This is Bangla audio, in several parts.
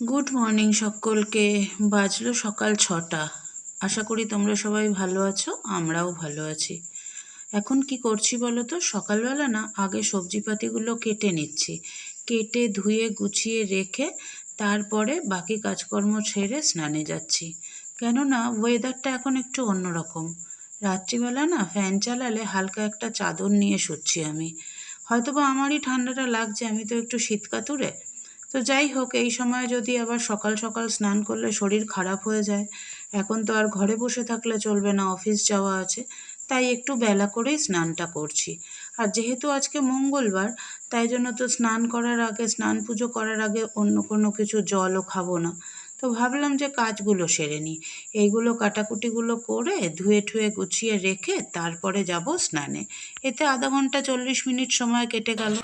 গুড মর্নিং সকলকে। বাজলো সকাল ছটা। আশা করি তোমরা সবাই ভালো আছো, আমরাও ভালো আছি। এখন কি করছি বলো তো? সকালবেলা না আগে সবজিপাতিগুলো কেটে নিচ্ছি। কেটে ধুয়ে, গুছিয়ে রেখে তারপরে বাকি কাজকর্ম ছেড়ে স্নানে যাচ্ছি। কেননা ওয়েদারটা এখন একটু অন্যরকম। রাত্রিবেলা না ফ্যান চালালে হালকা একটা চাদর নিয়ে শুচ্ছি আমি। হয়তোবা আমারই ঠান্ডাটা লাগছে, আমি তো একটু শীতকাতুরে। তো যাই হোক, এই সময় যদি আবার সকাল সকাল স্নান করলে শরীর খারাপ হয়ে যায়, এখন তো আর ঘরে বসে থাকলে চলবে না, অফিস যাওয়া আছে, তাই একটু বেলা করেই স্নানটা করছি। আর যেহেতু আজকে মঙ্গলবার, তাই জন্য তো স্নান করার আগে, স্নান পুজো করার আগে অন্য কোনো কিছু জলও খাব না। তো ভাবলাম যে কাজগুলো সেরে নিই। এইগুলো কাটাকুটিগুলো করে ধুয়ে ঠুয়ে গুছিয়ে রেখে তারপরে যাব স্নানে। এতে আধা ঘণ্টা চল্লিশ মিনিট সময় কেটে গেল।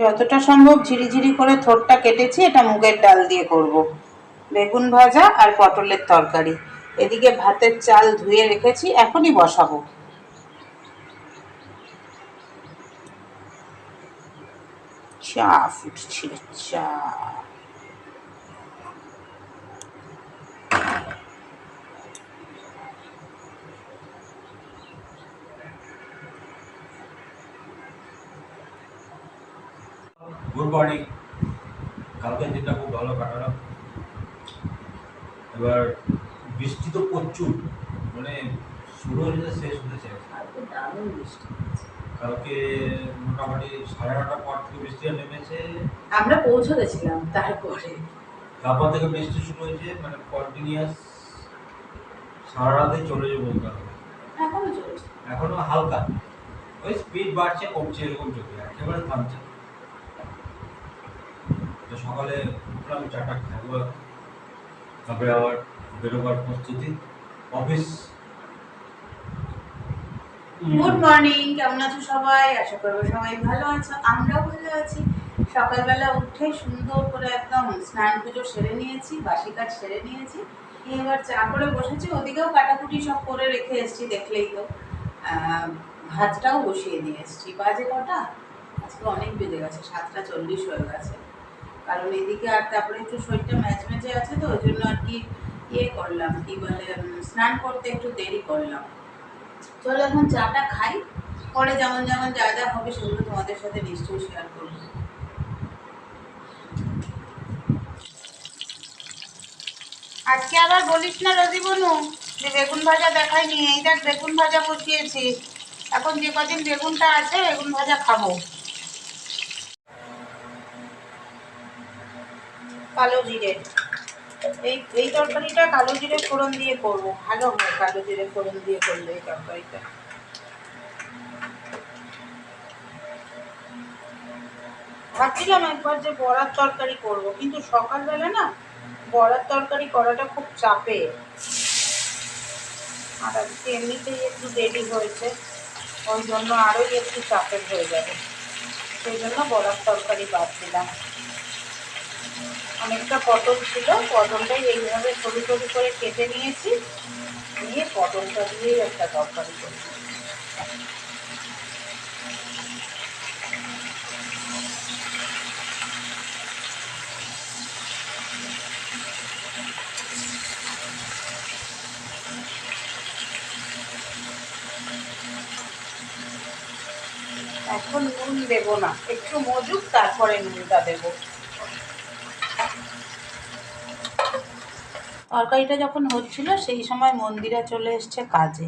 যতটা সম্ভব ঝিরিঝিরি করে থোরটা কেটেছি, এটা মুগের ডাল দিয়ে করব। বেগুন ভাজা আর পটলের তরকারি। এদিকে ভাতের চাল ধুয়ে রেখেছি, এখনই বসাবো। চা ফুটছে, চা। গুড মর্নিং কালকে দিনটা খুব ভালো কাটালো এবার বৃষ্টি তো প্রচুর মানে শুরু হয়েছে শেষ হতেছে কালকে মোটামুটি সাড়ে নটার পর থেকে বৃষ্টি নেমেছে। আমরা পৌঁছে গেছিলাম তারপরে। তারপর থেকে বৃষ্টি শুরু হয়েছে মানে কন্টিনিউয়াস সারা রাতে চলে যাবে এখনও চলছে। এখনও হালকা। ওই স্পিড বাড়ছে কমছে এরকম চলছে একেবারে থামছে। তো সকালে উঠলাম চাটা খাব তারপরে আবার বেরোবার প্রস্তুতি। অফিস? গুড মর্নিং কেমন আছো সবাই? আশা করব সবাই ভালো আছো আমরাও ভালো আছি। সকালবেলা উঠে সুন্দর করে একদম স্নান পুজো সেরে নিয়েছি বাসি কাজ সেরে নিয়েছি। এবার চা করে বসেছি ওদিকেও কাটাকুটি সব করে রেখে এসেছি দেখলেই তো। আহ, ভাতটাও বসিয়ে দিয়ে এসেছি। বাজে কটা? আজকে অনেক বেজে গেছে সাতটা চল্লিশ হয়ে গেছে। কারণ এদিকে আর তারপরে একটু শরীরটা ম্যাচ ম্যাচে আছে তো ওই জন্য আর কি ইয়ে করলাম, কি বলে স্নান করতে একটু দেরি করলাম। চলো এখন চাটা খাই, পরে যেমন যেমন যা যা হবে সেগুলো তোমাদের সাথে নিশ্চয়ই শেয়ার করব। আজকে আবার বলিস না রদি বনু, যে বেগুন ভাজা দেখাইনি, এই দেখ বেগুন ভাজা বসিয়েছি। এখন যে কদিন বেগুনটা আছে, বেগুন ভাজা খাব। কালো জিরে। এই এই তরকারিটা কালো জিরে ফোড়ন দিয়ে করব। ভালো হয় কালো জিরে ফোড়ন দিয়ে করলে এই তরকারিটা। ভাবছিলাম একবার যে বড়ার তরকারি করব, কিন্তু সকালবেলা না বড়ার তরকারি করাটা খুব চাপে। আর আজকে এমনিতেই একটু দেরি হয়েছে, ওই জন্য আরোই একটু চাপের হয়ে যাবে। সেই জন্য বড়ার তরকারি বাদ দিলাম। অনেকটা পটল ছিল। পটলটাই এইভাবে সরু সরু করে কেটে নিয়েছি। নিয়ে পটলটা দিয়েই একটা তরকারি করছি। এখন নুন দেবো না, একটু মজুক, তারপরে নুনটা দেবো। তরকারিটা যখন হচ্ছিল, সেই সময় মন্দিরা চলে এসছে কাজে।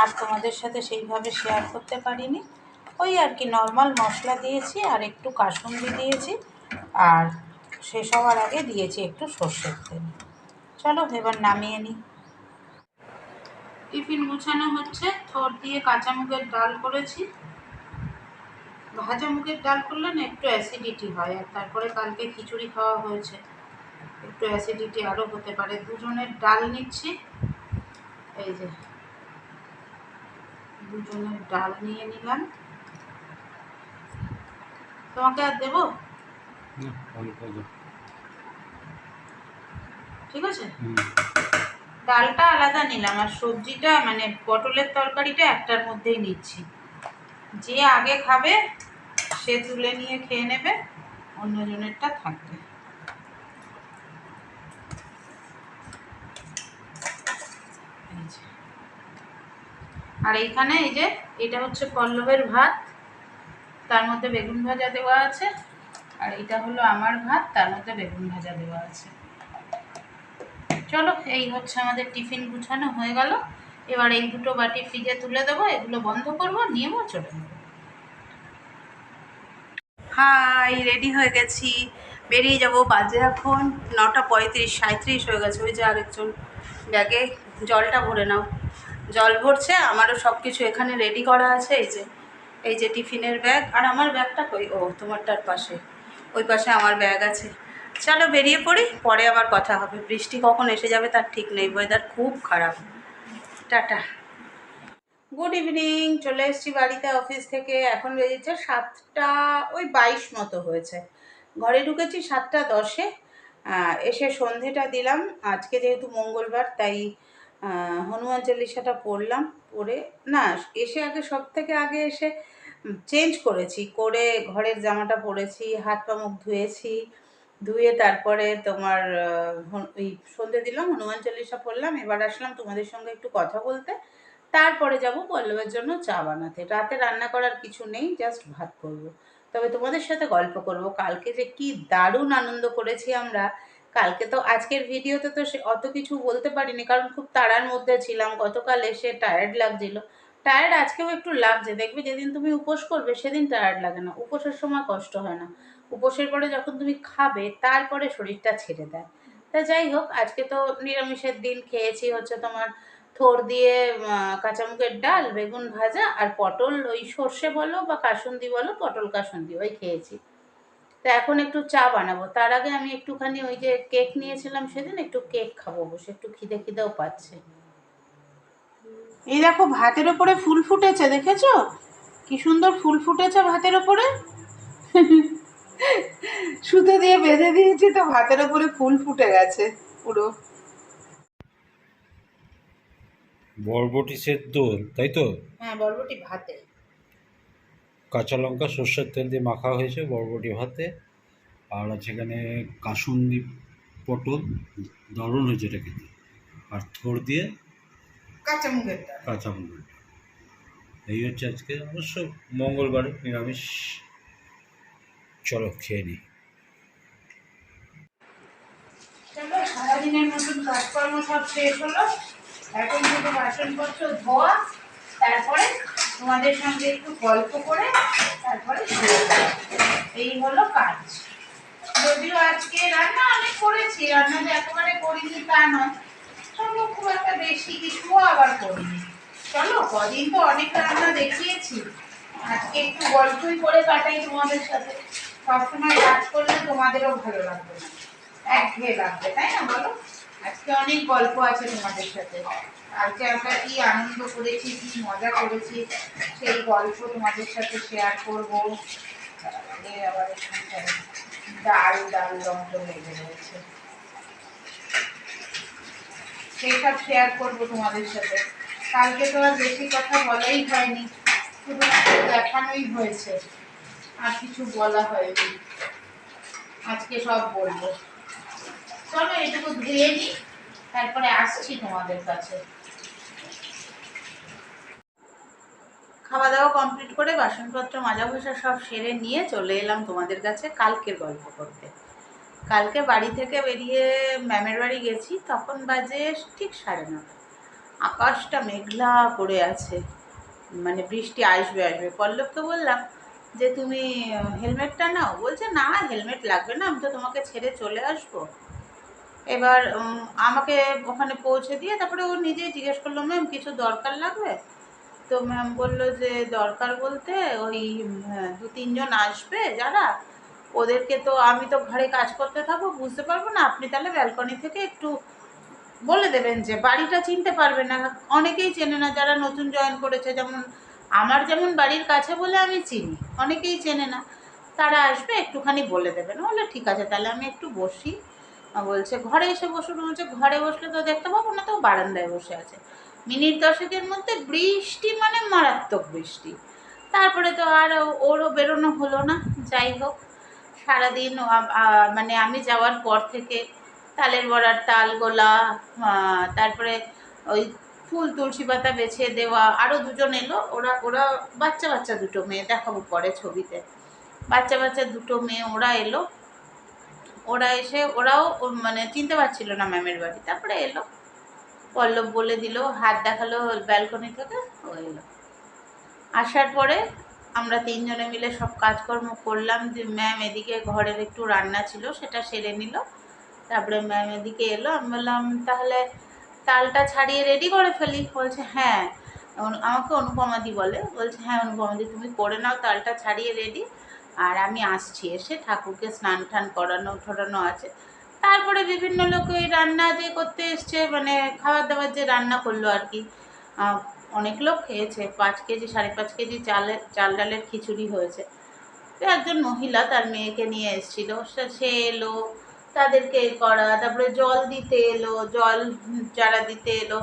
আর তোমাদের সাথে সেইভাবে শেয়ার করতে পারিনি। ওই আর কি নর্মাল মশলা দিয়েছি আর একটু কাসুন্দি দিয়েছি। আর শেষ হওয়ার আগে দিয়েছি একটু সর্ষের তেল। চলো এবার নামিয়ে নিই টিফিন গুছানো হচ্ছে। থর দিয়ে কাঁচা মুগের ডাল করেছি। ভাজা মুগের ডাল করলে না একটু অ্যাসিডিটি হয়, আর তারপরে কালকে খিচুড়ি খাওয়া হয়েছে। একটু অ্যাসিডিটি আরও হতে পারে। দুজনের ডাল নিচ্ছি। এই যে দুজনের ডাল নিয়ে নিলাম। তোমাকে আর দেবো। ঠিক আছে? ডালটা আলাদা নিলাম আর সবজিটা মানে পটলের তরকারিটা একটার মধ্যেই নিচ্ছি। যে আগে খাবে সে তুলে নিয়ে খেয়ে নেবে অন্যজনেরটা থাকবে এই যে। আর এইখানে এই যে, এটা হচ্ছে পল্লবের ভাত। তার মধ্যে বেগুন ভাজা দেওয়া আছে। আর এটা হলো আমার ভাত, তার মধ্যে বেগুন ভাজা দেওয়া আছে। চলো, এই হচ্ছে আমাদের টিফিন গুছানো হয়ে গেল। এবার এই দুটো বাটি ফ্রিজে তুলে দেবো, এগুলো বন্ধ করব, নিয়েও চলে হাই, রেডি হয়ে গেছি। বেরিয়ে যাব বাজে এখন নটা পঁয়ত্রিশ সাঁত্রিশ হয়ে গেছে। ওই যে আরেকজন ব্যাগে জলটা ভরে নাও। জল ভরছে, আমারও সব কিছু এখানে রেডি করা আছে, এই যে এই যে টিফিনের ব্যাগ আর আমার ব্যাগটা কই? ও, তোমারটার পাশে, ওই পাশে আমার ব্যাগ আছে। চলো বেরিয়ে পড়ি, পরে আবার কথা হবে। বৃষ্টি কখন এসে যাবে তার ঠিক নেই ওয়েদার খুব খারাপ। টাটা। গুড ইভিনিং চলে এসেছি বাড়িতে অফিস থেকে। এখন বেজেছে সাতটা, ওই বাইশ মতো হয়েছে। ঘরে ঢুকেছি সাতটা দশে এসে সন্ধেটা দিলাম। আজকে যেহেতু মঙ্গলবার, তাই হনুমান চল্লিশাটা পড়লাম পরে না, এসে আগে সব থেকে আগে এসে চেঞ্জ করেছি, করে ঘরের জামাটা পরেছি, হাত পা মুখ ধুয়েছি, ধুয়ে তারপরে তোমার ওই সন্ধে দিলাম, হনুমান চল্লিশা পড়লাম, এবার আসলাম তোমাদের সঙ্গে একটু কথা বলতে, তারপরে যাব পল্লবের জন্য চা বানাতে। রাতে রান্না করার কিছু নেই জাস্ট ভাত করব। তবে তোমাদের সাথে গল্প করব, কালকে যে কি দারুণ আনন্দ করেছি আমরা কালকে তো আজকের ভিডিওতে তো সে অত কিছু বলতে পারিনি, কারণ খুব তাড়ার মধ্যে ছিলাম। গতকাল এসে টায়ার্ড লাগছিল। টায়ার্ড আজকেও একটু লাগছে। দেখবে যেদিন তুমি উপোস করবে, সেদিন টায়ার্ড লাগে না। উপোসের সময় কষ্ট হয় না। উপোসের পরে যখন তুমি খাবে, তারপরে শরীরটা ছেড়ে দেয়। তা যাই হোক, আজকে তো নিরামিষের দিন। খেয়েছি হচ্ছে তোমার থোর দিয়ে কাঁচামুখের ডাল, বেগুন ভাজা আর পটল, ওই সর্ষে বলো বা কাসুন্দি বলো, পটল কাসুন্দি, ওই খেয়েছি। তা এখন একটু চা বানাবো। তার আগে আমি একটুখানি ওই যে কেক নিয়েছিলাম সেদিন একটু কেক খাব বসে একটু খিদে খিদেও পাচ্ছে। এই দেখো ভাতের ওপরে ফুল ফুটেছে দেখেছ? কি সুন্দর ফুল ফুটেছে ভাতের ওপরে। সুতো দিয়ে বেঁধে দিয়েছি তো ভাতের ওপরে ফুল ফুটে গেছে পুরো। বরবটি সেদ্ধ তাই তো? হ্যাঁ বরবটি ভাতে কাঁচা লঙ্কা সর্ষের তেল দিয়ে মাখা হয়েছে বরবটি ভাতে। আর আছে এখানে কাসুন্দি পটল দারুণ হয়েছে এটা খেতে। আর থোর দিয়ে কাঁচা মুগের কাঁচা মরিচ এই হচ্ছে আজকে অবশ্য মঙ্গলবারে নিরামিষ। চলো খেয়ে নিই সারাদিনের মতন কাজকর্ম সব শেষ হলো। এখন শুধু বাসনপত্র ধোয়া তারপরে তোমাদের সঙ্গে একটু গল্প করে তারপরে এই হলো কাজ। যদিও আজকে রান্না অনেক করেছি, রান্না যে একেবারে করিনি তা নয়। চলো, খুব একটা বেশি কিছুও আবার করিনি। চলো, কদিন তো অনেক রান্না দেখিয়েছি। আজকে একটু গল্পই করে কাটাই তোমাদের সাথে। সবসময় কাজ করলে তোমাদেরও ভালো লাগবে না। একঘেয়ে লাগবে, তাই না বলো? আজকে অনেক গল্প আছে তোমাদের সাথে। আজকে আমরা কি আনন্দ করেছি, কি মজা করেছি, সেই গল্প তোমাদের সাথে শেয়ার করব। আবার ডাল ডাল রঙ লেগে রয়েছে। সেসব শেয়ার করব তোমাদের সাথে। কালকে তো আর বেশি কথা বলাই হয়নি শুধুমাত্র দেখানোই হয়েছে, আর কিছু বলা হয়নি। আজকে সব বলব। চলো এটুকু ধুয়ে নিই, তারপরে আসছি তোমাদের কাছে। খাওয়া দাওয়া কমপ্লিট করে বাসনপত্র মাজা ঘষা সব সেরে নিয়ে চলে এলাম তোমাদের কাছে কালকের গল্প করতে। কালকে বাড়ি থেকে বেরিয়ে ম্যামের বাড়ি গেছি, তখন বাজে ঠিক সাড়ে নটা। আকাশটা মেঘলা করে আছে মানে বৃষ্টি আসবে আসবে। পল্লবকে বললাম যে, তুমি হেলমেটটা নাও? বলছে, না, হেলমেট লাগবে না, আমি তো তোমাকে ছেড়ে চলে আসব। এবার আমাকে ওখানে পৌঁছে দিয়ে তারপরে ও নিজেই জিজ্ঞেস করল, ম্যাম, কিছু দরকার লাগবে? তো ম্যাম বলল যে দরকার বলতে ওই হ্যাঁ, দু তিনজন আসবে যারা ওদেরকে তো আমি তো ঘরে কাজ করতে থাকব বুঝতে পারব না আপনি তাহলে ব্যালকনি থেকে একটু বলে দেবেন যে বাড়িটা চিনতে পারবে না। অনেকেই চেনে না যারা নতুন জয়েন করেছে যেমন আমার যেমন বাড়ির কাছে বলে আমি চিনি অনেকেই চেনে না। তারা আসবে একটুখানি বলে দেবেন। বলে ঠিক আছে তাহলে আমি একটু বসি। বলছে ঘরে এসে বসুন। বলছে ঘরে বসলে তো দেখতে পাবো না তো বারান্দায় বসে আছে। মিনিট দশেকের মধ্যে বৃষ্টি মানে মারাত্মক বৃষ্টি। তারপরে তো আর ওরও বেরোনো হলো না, যাই হোক। সারাদিন মানে আমি যাওয়ার পর থেকে তালের বড়ার তাল গোলা তারপরে ওই ফুল তুলসী পাতা বেছে দেওয়া, আরও দুজন এলো। ওরা ওরা বাচ্চা বাচ্চা দুটো মেয়ে, দেখাবো পরে ছবিতে। বাচ্চা বাচ্চা দুটো মেয়ে, ওরা এলো। ওরা এসে, ওরাও মানে চিনতে পারছিল না ম্যামের বাড়ি। তারপরে এলো। পল্লব বলে দিল, হাত দেখাল ব্যালকনি থেকে এলো আসার পরে আমরা তিনজনে মিলে সব কাজকর্ম করলাম, যে ম্যাম এদিকে ঘরের একটু রান্না ছিল, সেটা সেরে নিল। তারপরে ম্যাম এদিকে এলো, আমি বললাম, তাহলে তালটা ছাড়িয়ে রেডি করে ফেলি। বলছে হ্যাঁ। আমাকে অনুপমাদি বলে, বলছে হ্যাঁ অনুপমাদি, তুমি করে নাও, তালটা ছাড়িয়ে রেডি আর আমি আসছি এসে ঠাকুরকে স্নান টান করানো ঠরানো আছে। তারপরে বিভিন্ন লোক ওই রান্না যে করতে এসছে মানে খাবার দাবার যে রান্না করল আর কি অনেক লোক খেয়েছে। পাঁচ কেজি, সাড়ে পাঁচ কেজি চালের চাল ডালের খিচুড়ি হয়েছে। তো একজন মহিলা তার মেয়েকে নিয়ে এসেছিল। সে- এলো, তাদেরকে করা তারপরে জল দিতে এলো, জল যারা দিতে এলো,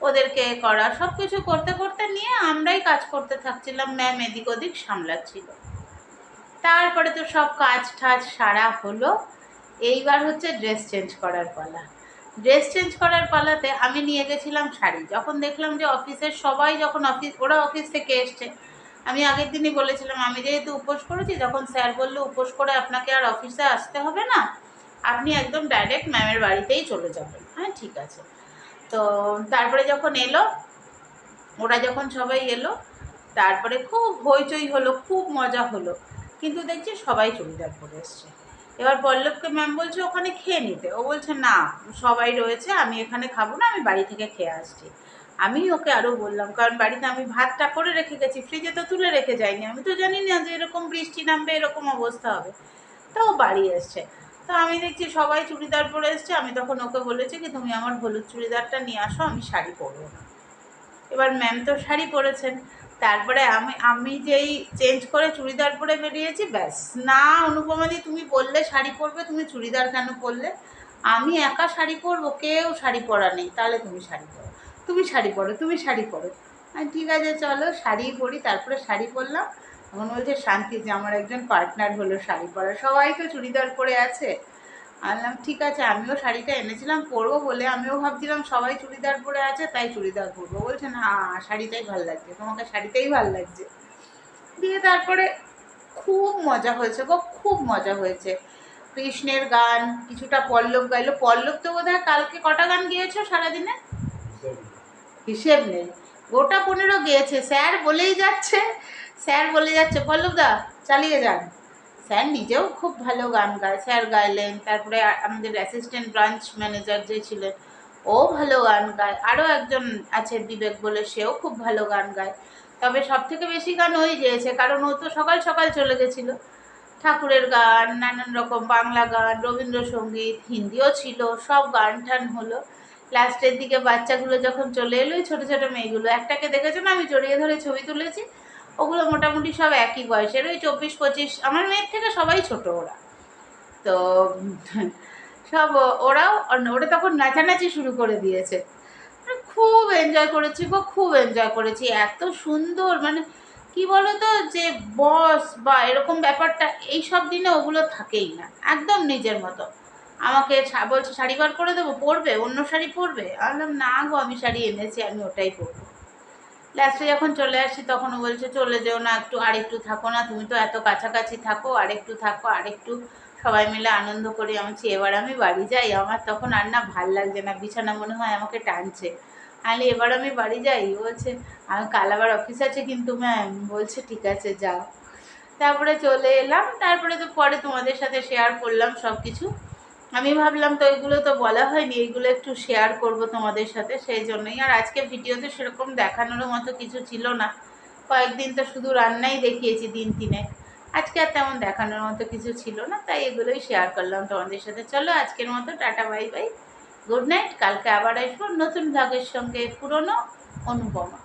ওদেরকে করা সব কিছু করতে করতে নিয়ে আমরাই কাজ করতে থাকছিলাম। ম্যাম এদিক ওদিক সামলাচ্ছিল। তারপরে তো সব কাজ ঠাজ সারা হলো। এইবার হচ্ছে ড্রেস চেঞ্জ করার পালা। ড্রেস চেঞ্জ করার পালাতে আমি নিয়ে গেছিলাম শাড়ি। যখন দেখলাম যে অফিসের সবাই যখন অফিস ওরা অফিস থেকে এসছে, আমি আগের দিনই বলেছিলাম, আমি যেহেতু উপোস করেছি, যখন স্যার বলল উপোস করে আপনাকে আর অফিসে আসতে হবে না, আপনি একদম ডাইরেক্ট ম্যামের বাড়িতেই চলে যাবেন। হ্যাঁ ঠিক আছে। তো তারপরে যখন এলো, ওরা যখন সবাই এলো, তারপরে খুব হইচই হলো, খুব মজা হলো। কিন্তু দেখছি সবাই চুড়িদার পরে এসছে। এবার পল্লবকে ম্যাম বলছে ওখানে খেয়ে নিতে। ও বলছে, না, সবাই রয়েছে, আমি এখানে খাব না, আমি বাড়ি থেকে খেয়ে আসছি। আমি ওকে আরও বললাম, কারণ বাড়িতে আমি ভাতটা করে রেখে গেছি ফ্রিজে তো তুলে রেখে যাইনি। আমি তো জানি না যে এরকম বৃষ্টি নামবে, এরকম অবস্থা হবে। তো ও বাড়ি এসছে। তো আমি দেখছি সবাই চুড়িদার পরে এসছে। আমি তখন ওকে বলেছি কি, তুমি আমার হলুদ চুড়িদারটা নিয়ে আসো, আমি শাড়ি পরবো না। এবার ম্যাম তো শাড়ি পরেছেন। তারপরে আমি আমি যেই চেঞ্জ করে চুড়িদার পরে বেরিয়েছি, ব্যাস। না, অনুপমাদি, তুমি বললে শাড়ি পরবে, তুমি চুড়িদার কেন পরলে? আমি একা শাড়ি পরবো, কেউ শাড়ি পরা নেই, তাহলে তুমি শাড়ি পরো। তুমি শাড়ি পরো, তুমি শাড়ি পরো। ঠিক আছে, চলো, শাড়ি পরি। তারপরে শাড়ি পরলাম। তখন বলছে, শান্তি, যে আমার একজন পার্টনার হলো শাড়ি পরা। সবাই তো চুড়িদার পরে আছে। আনলাম ঠিক আছে, আমিও শাড়িটা এনেছিলাম, পরবো বলে আমিও ভাবছিলাম সবাই চুড়িদার পরে আছে, তাই চুড়িদার পরবো। বলছে, না, শাড়িটাই ভালো লাগছে, তোমাকে শাড়িটাই ভালো লাগছে। দিয়ে তারপরে খুব মজা হয়েছে গো, খুব মজা হয়েছে। কৃষ্ণের গান, কিছুটা পল্লব গাইলো। পল্লব তো বোধ কালকে কটা গান গিয়েছো সারাদিনে? হিসেব নেই। গোটা পনেরো গিয়েছে। স্যার বলেই যাচ্ছে, স্যার বলে যাচ্ছে, পল্লব দা, চালিয়ে যান। স্যার নিজেও খুব ভালো গান গায় স্যার গাইলেন। তারপরে আমাদের অ্যাসিস্ট্যান্ট ব্রাঞ্চ ম্যানেজার যে ছিলেন, ও ভালো গান গায়। আরও একজন আছে বিবেক বলে, সেও খুব ভালো গান গায়। তবে সব থেকে বেশি গান ওই গেয়েছে, কারণ ও তো সকাল সকাল চলে গেছিল। ঠাকুরের গান, নানান রকম বাংলা গান, রবীন্দ্রসঙ্গীত, হিন্দিও ছিল, সব গান টান হলো। লাস্টের দিকে বাচ্চাগুলো যখন চলে এলো ছোটো ছোটো মেয়েগুলো, একটাকে দেখেছ না আমি জড়িয়ে ধরে ছবি তুলেছি? ওগুলো মোটামুটি সব একই বয়সের, ওই চব্বিশ, পঁচিশ, আমার মেয়ের থেকে সবাই ছোট ওরা। তো সব ওরাও ওরা তখন নাচানাচি শুরু করে দিয়েছে। মানে খুব এনজয় করেছি গো, খুব এনজয় করেছি। এত সুন্দর মানে কি বলতো যে বস বা এরকম ব্যাপারটা, এই সব দিনে ওগুলো থাকেই না, একদম নিজের মতো। আমাকে বলছে, শাড়ি বার করে দেবো, পরবে? অন্য শাড়ি পরবে? আমি না গো, আমি শাড়ি এনেছি, আমি ওটাই পরবো। লাস্টে যখন চলে আসি তখন বলছে, চলে যেও না, একটু আর একটু থাকো না, তুমি তো এত কাছাকাছি থাকো আর একটু থাকো আর একটু সবাই মিলে আনন্দ করি, আমি এবার আমি বাড়ি যাই, আমার তখন আর না ভালো লাগছে না, বিছানা মনে হয় আমাকে টানছে। আমি এবার আমি বাড়ি যাই? বলছে, আমি কাল আবার অফিস আছে, কিন্তু ম্যাম বলছে, ঠিক আছে, যাও। তারপরে চলে এলাম, তারপরে তো পরে তোমাদের সাথে শেয়ার করলাম সব কিছু আমি ভাবলাম তো এগুলো তো বলা হয়নি, এগুলো একটু শেয়ার করব তোমাদের সাথে সেই জন্যই। আর আজকে ভিডিওতে সেরকম দেখানোর মতো কিছু ছিল না। কয়েকদিন তো শুধু রান্নাই দেখিয়েছি দিন তিনে। আজকে আর তেমন দেখানোর মতো কিছু ছিল না, তাই এগুলোই শেয়ার করলাম তোমাদের সাথে। চলো আজকের মতো, tata bye bye good night কালকে আবার আসব নতুন ভাগের সঙ্গে পুরনো অনুপমা।